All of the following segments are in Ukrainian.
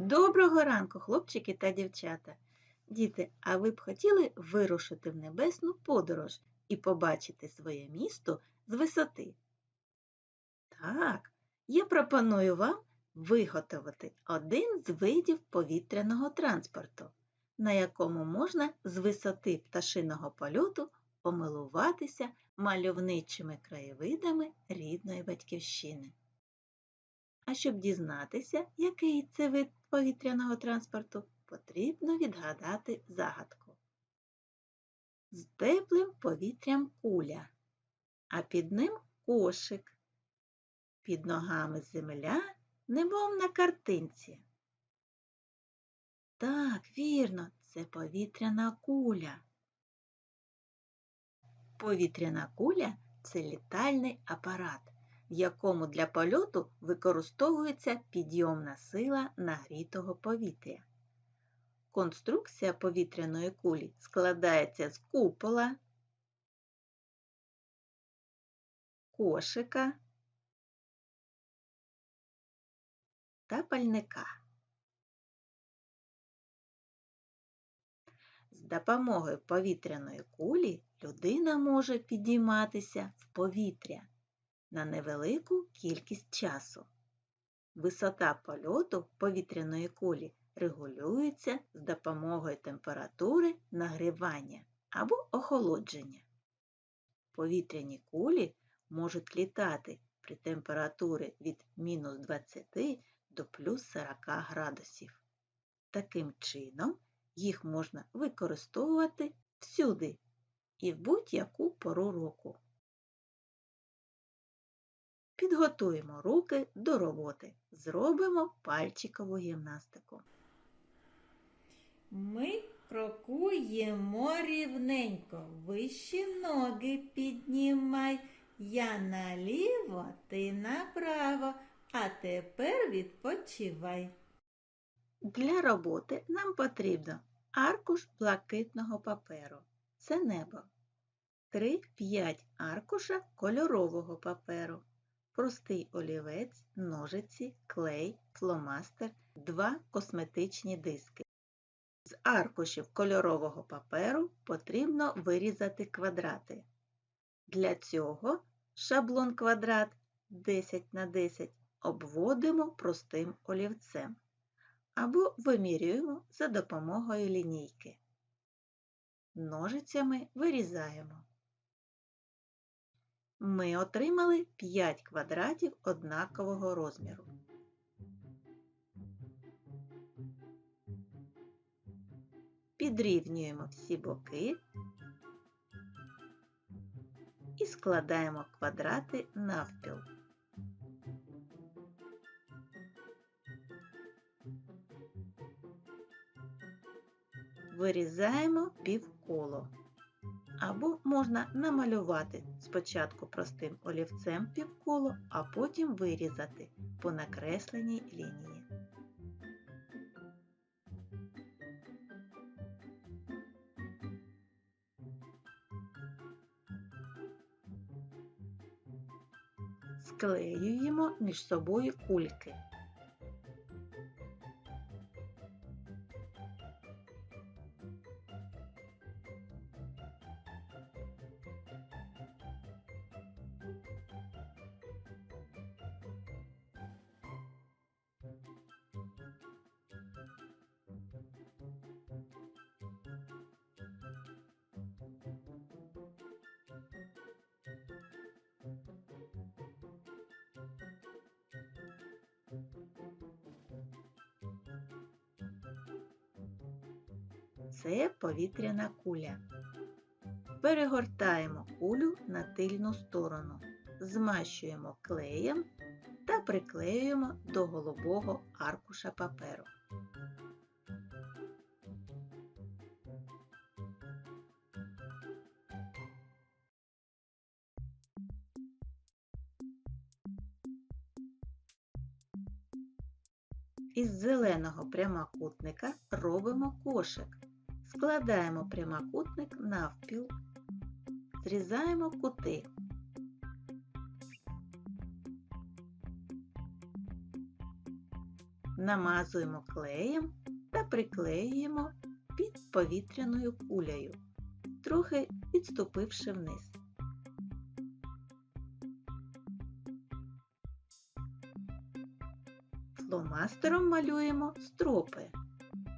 Доброго ранку, хлопчики та дівчата. Діти, а ви б хотіли вирушити в небесну подорож і побачити своє місто з висоти? Так, я пропоную вам виготовити один з видів повітряного транспорту, на якому можна з висоти пташиного польоту помилуватися мальовничими краєвидами рідної батьківщини. А щоб дізнатися, який це вид повітряного транспорту, потрібно відгадати загадку. З теплим повітрям куля, а під ним кошик. Під ногами земля, немов на картинці. Так, вірно, це повітряна куля. Повітряна куля це літальний апарат в якому для польоту використовується підйомна сила нагрітого повітря. Конструкція повітряної кулі складається з купола, кошика та пальника. З допомогою повітряної кулі людина може підійматися в повітря на невелику кількість часу. Висота польоту повітряної кулі регулюється з допомогою температури нагрівання або охолодження. Повітряні кулі можуть літати при температурі від мінус 20 до плюс 40 градусів. Таким чином, їх можна використовувати всюди і в будь-яку пору року. Підготуємо руки до роботи. Зробимо пальчикову гімнастику. Ми крокуємо рівненько, вищі ноги піднімай. Я наліво, ти направо, а тепер відпочивай. Для роботи нам потрібно аркуш блакитного паперу. Це небо. 3-5 аркуша кольорового паперу простий олівець, ножиці, клей, фломастер, два косметичні диски. З аркушів кольорового паперу потрібно вирізати квадрати. Для цього шаблон квадрат 10 на 10 обводимо простим олівцем або вимірюємо за допомогою лінійки. Ножицями вирізаємо ми отримали 5 квадратів однакового розміру. Підрівнюємо всі боки і складаємо квадрати навпіл. Вирізаємо півколо або можна намалювати спочатку простим олівцем півколо, а потім вирізати по накресленій лінії. Склеюємо між собою кульки. Це повітряна куля. Перегортаємо кулю на тильну сторону, змащуємо клеєм та приклеюємо до голубого аркуша паперу. Із зеленого прямокутника робимо кошик. Складаємо прямокутник навпіл, зрізаємо кути. намазуємо клеєм та приклеюємо під повітряною кулею, трохи відступивши вниз. Фломастером малюємо стропи,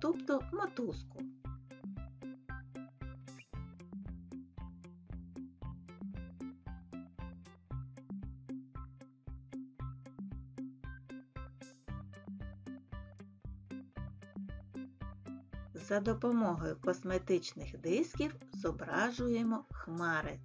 тобто мотузку. За допомогою косметичних дисків зображуємо хмари.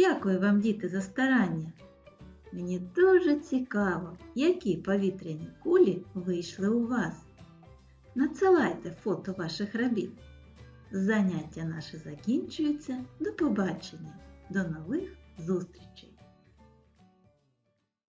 Дякую вам, діти, за старання. Мені дуже цікаво, які повітряні кулі вийшли у вас. Надсилайте фото ваших робіт. Заняття наше закінчується. До побачення. До нових зустрічей!